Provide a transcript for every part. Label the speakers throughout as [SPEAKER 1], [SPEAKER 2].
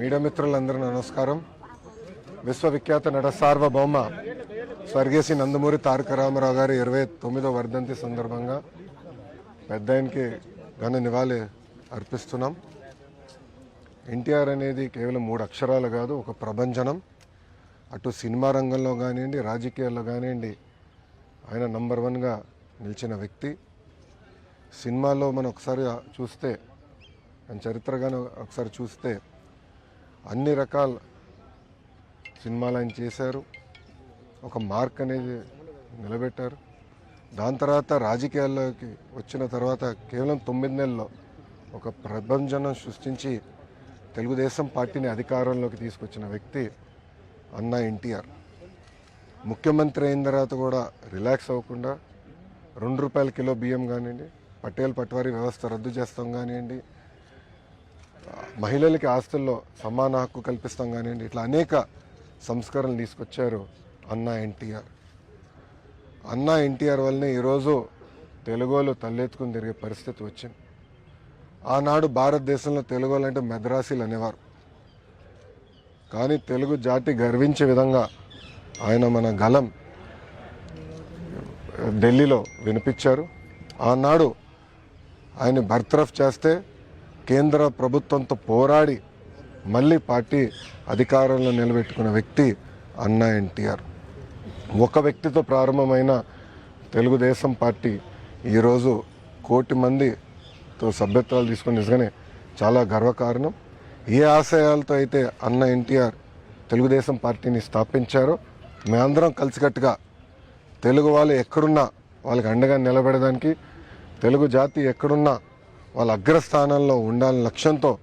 [SPEAKER 1] Media మిత్రులందరూ నమస్కారం. విశ్వవిఖ్యాత నట సార్వభౌమ స్వర్గీయ నందమూరి తారక రామారావు గారి ఇరవై తొమ్మిదో వర్ధంతి సందర్భంగా పెద్ద ఆయనకి ఘన నివాళి అర్పిస్తున్నాం. ఎన్టీఆర్ అనేది కేవలం మూడు అక్షరాలు కాదు ఒక ప్రభంజనం. అటు సినిమా రంగంలో కానివ్వండి రాజకీయాల్లో కానివ్వండి ఆయన నంబర్ వన్గా నిలిచిన వ్యక్తి. సినిమాలో మనం ఒకసారి చూస్తే ఆయన చరిత్రగాను ఒకసారి చూస్తే అన్ని రకాల సినిమాలు ఆయన చేశారు. ఒక మార్క్ అనేది నిలబెట్టారు. దాని తర్వాత రాజకీయాల్లోకి వచ్చిన తర్వాత కేవలం తొమ్మిది నెలల్లో ఒక ప్రభంజనం సృష్టించి తెలుగుదేశం పార్టీని అధికారంలోకి తీసుకొచ్చిన వ్యక్తి అన్న ఎన్టీఆర్. ముఖ్యమంత్రి అయిన తర్వాత కూడా రిలాక్స్ అవ్వకుండా రెండు రూపాయల కిలో బియ్యం కానివ్వండి పటేల్ పట్వారీ వ్యవస్థ రద్దు చేస్తాం కానివ్వండి మహిళలకి ఆస్తుల్లో సమాన హక్కు కల్పిస్తాం కానివ్వండి ఇట్లా అనేక సంస్కరణలు తీసుకొచ్చారు అన్న ఎన్టీఆర్. అన్న ఎన్టీఆర్ వల్లనే ఈరోజు తెలుగులో తల్లెత్తుకుని తిరిగే పరిస్థితి వచ్చింది. ఆనాడు భారతదేశంలో తెలుగులు అంటే మెద్రాసీలు అనేవారు. కానీ తెలుగు జాతి గర్వించే విధంగా ఆయన మన గలం ఢిల్లీలో వినిపించారు. ఆనాడు ఆయన బర్త్రఫ్ చేస్తే కేంద్ర ప్రభుత్వంతో పోరాడి మళ్ళీ పార్టీ అధికారంలో నిలబెట్టుకున్న వ్యక్తి అన్నా ఎన్టీఆర్. ఒక వ్యక్తితో ప్రారంభమైన తెలుగుదేశం పార్టీ ఈరోజు కోటి మందితో సభ్యత్వాలు తీసుకుని నిజంగానే చాలా గర్వకారణం. ఏ ఆశయాలతో అయితే అన్న ఎన్టీఆర్ తెలుగుదేశం పార్టీని స్థాపించారో మేమందరం కలిసికట్టుగా తెలుగు వాళ్ళు ఎక్కడున్నా వాళ్ళకి అండగా నిలబడడానికి తెలుగు జాతి ఎక్కడున్నా వాళ్ళ అగ్రస్థానంలో ఉండాలని లక్ష్యంతో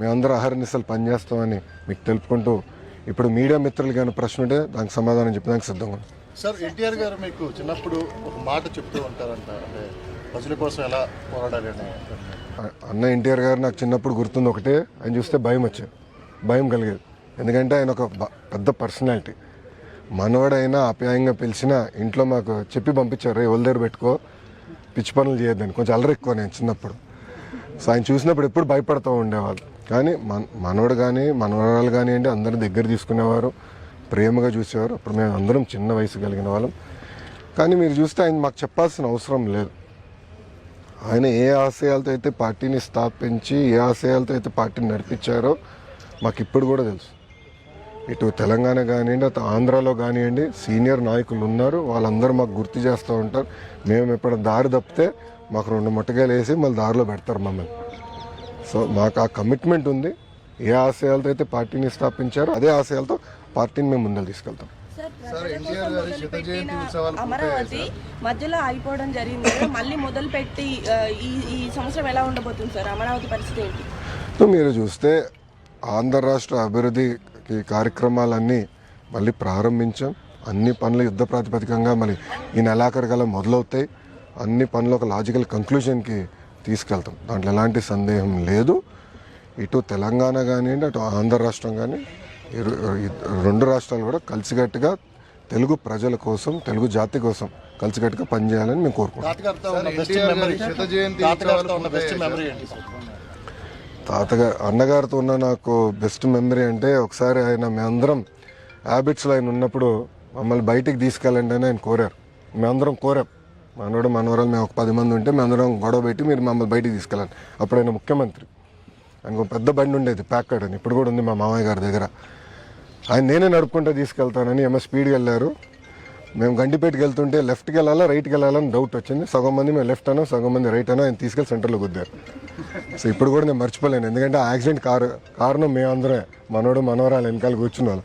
[SPEAKER 1] మేమందరం అహర్నిశలు పనిచేస్తామని మీకు తెలుపుకుంటూ ఇప్పుడు మీడియా మిత్రులు కానీ ప్రశ్న ఉంటే దానికి సమాధానం చెప్పడానికి సిద్ధంగా.
[SPEAKER 2] సార్ ఎన్టీఆర్ గారు మీకు చిన్నప్పుడు ఒక మాట చెప్తూ ఉంటారంట అంటే ప్రజల కోసం ఎలా పోరాడాలి అని
[SPEAKER 1] అన్న ఎన్టీఆర్ గారు నాకు చిన్నప్పుడు గుర్తుంది ఒకటే ఆయన చూస్తే భయం వచ్చేది. భయం కలిగేది. ఎందుకంటే ఆయన ఒక పెద్ద పర్సనాలిటీ. మనవాడైనా ఆప్యాయంగా పిలిచిన ఇంట్లో మాకు చెప్పి పంపించారు రే దగ్గర పెట్టుకో పిచ్చి పనులు చేయొద్దని. కొంచెం అల్లరి ఎక్కువ నేను చిన్నప్పుడు. సో ఆయన చూసినప్పుడు ఎప్పుడు భయపడుతూ ఉండేవాళ్ళు. కానీ మన మనవడు కానీ మనవరాలు కానివ్వండి అందరి దగ్గర తీసుకునేవారు ప్రేమగా చూసేవారు. అప్పుడు మేము అందరం చిన్న వయసు కలిగిన వాళ్ళం. కానీ మీరు చూస్తే ఆయన మాకు చెప్పాల్సిన అవసరం లేదు. ఆయన ఏ ఆశయాలతో అయితే పార్టీని స్థాపించి ఏ ఆశయాలతో అయితే పార్టీని నడిపించారో మాకు ఇప్పుడు కూడా తెలుసు. ఇటు తెలంగాణ కానివ్వండి అటు ఆంధ్రాలో కానివ్వండి సీనియర్ నాయకులు ఉన్నారు. వాళ్ళందరూ మాకు గుర్తు చేస్తూ ఉంటారు. మేము ఎప్పుడు దారి తప్పితే మాకు రెండు ముట్టకాయలు వేసి మళ్ళీ దారిలో పెడతారు మమ్మల్ని. సో మాకు ఆ కమిట్మెంట్ ఉంది. ఏ ఆశయాలతో అయితే పార్టీని స్థాపించారో అదే ఆశయాలతో పార్టీని మేము ముందరు తీసుకెళ్తాం.
[SPEAKER 3] అమరావతి మధ్యలో ఆగిపోవడం జరిగింది మళ్ళీ మొదలు పెట్టి ఈ ఈ సంవత్సరం ఎలా ఉండబోతుంది సార్? అమరావతి పరిస్థితి ఏంటి?
[SPEAKER 1] సో మీరు చూస్తే ఆంధ్ర రాష్ట్ర అభివృద్ధికి కార్యక్రమాలన్నీ మళ్ళీ ప్రారంభించాం. అన్ని పనులు యుద్ధ ప్రాతిపదికంగా మళ్ళీ ఈ నెలాఖరు గల మొదలవుతాయి. అన్ని పనులు ఒక లాజికల్ కంక్లూజన్కి తీసుకెళ్తాం. దాంట్లో ఎలాంటి సందేహం లేదు. ఇటు తెలంగాణ కానివ్వండి అటు ఆంధ్ర రాష్ట్రం కానీ రెండు రాష్ట్రాలు కూడా కలిసికట్టుగా తెలుగు ప్రజల కోసం తెలుగు జాతి కోసం కలిసికట్టుగా పనిచేయాలని మేము
[SPEAKER 2] సార్
[SPEAKER 1] తాతగారు అన్నగారితో ఉన్న నాకు బెస్ట్ మెమరీ అంటే ఒకసారి ఆయన మేమందరం హ్యాబిట్స్లో ఆయన ఉన్నప్పుడు మమ్మల్ని బయటికి తీసుకెళ్ళండి అని ఆయన కోరారు. మేమందరం కోరాం. మనోడు మనవరాలు మేము ఒక పది మంది ఉంటే అందరం గొడవ పెట్టి మీరు మమ్మల్ని బయటికి తీసుకెళ్ళాలి. అప్పుడు ఆయన ముఖ్యమంత్రి. ఆయనకు ఒక పెద్ద బండి ఉండేది ప్యాకర్డ్ అని ఇప్పుడు కూడా ఉంది మా మామయ్య గారి దగ్గర. ఆయన నేనే నడుపుకుంటూ తీసుకెళ్తానని ఏమో స్పీడ్కి వెళ్ళారు. మేము గండిపేటకి వెళ్తుంటే లెఫ్ట్కి వెళ్ళాలా రైట్కి వెళ్ళాలని డౌట్ వచ్చింది. సగం మంది మేము లెఫ్ట్ అనో సగం మంది రైట్ అనో ఆయన తీసుకెళ్ళి సెంటర్లో గుద్దారు. సో ఇప్పుడు కూడా నేను మర్చిపోలేను. ఎందుకంటే ఆ యాక్సిడెంట్ కారు కారణం మేమందరమే. మనోడు మనవరాలు వెనకాల కూర్చున్న వాళ్ళు.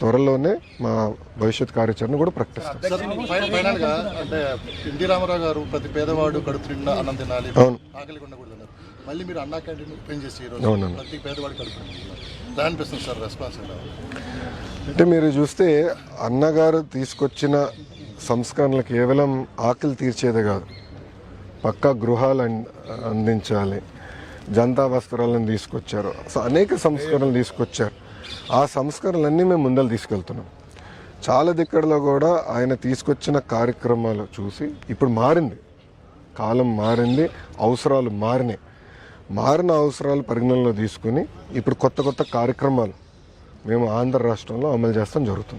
[SPEAKER 1] త్వరలోనే మా భవిష్యత్ కార్యాచరణ కూడా ప్రకటిస్తాం.
[SPEAKER 2] మళ్ళీ మీరు అన్నా క్యాంటీన్ ఓపెన్ చేసి. ప్రతి పేదవాడు కడుపు అనిపిస్తుంది సార్ రెస్పాన్స్
[SPEAKER 1] అంటే మీరు చూస్తే అన్నగారు తీసుకొచ్చిన సంస్కరణలు కేవలం ఆకలి తీర్చేదే కాదు. పక్కా గృహాలు అందించాలి. జనతా వస్త్రాలను తీసుకొచ్చారు. సో అనేక సంస్కరణలు తీసుకొచ్చారు. ఆ సంస్కరణలన్నీ మేము ముందలు తీసుకెళ్తున్నాం. చాలా దిక్కడలో కూడా ఆయన తీసుకొచ్చిన కార్యక్రమాలు చూసి ఇప్పుడు మారింది. కాలం మారింది అవసరాలు మారినాయి. మారిన అవసరాలు పరిగణనలో తీసుకుని ఇప్పుడు కొత్త కొత్త కార్యక్రమాలు మేము ఆంధ్ర రాష్ట్రంలో అమలు చేస్తాం జరుగుతుంది.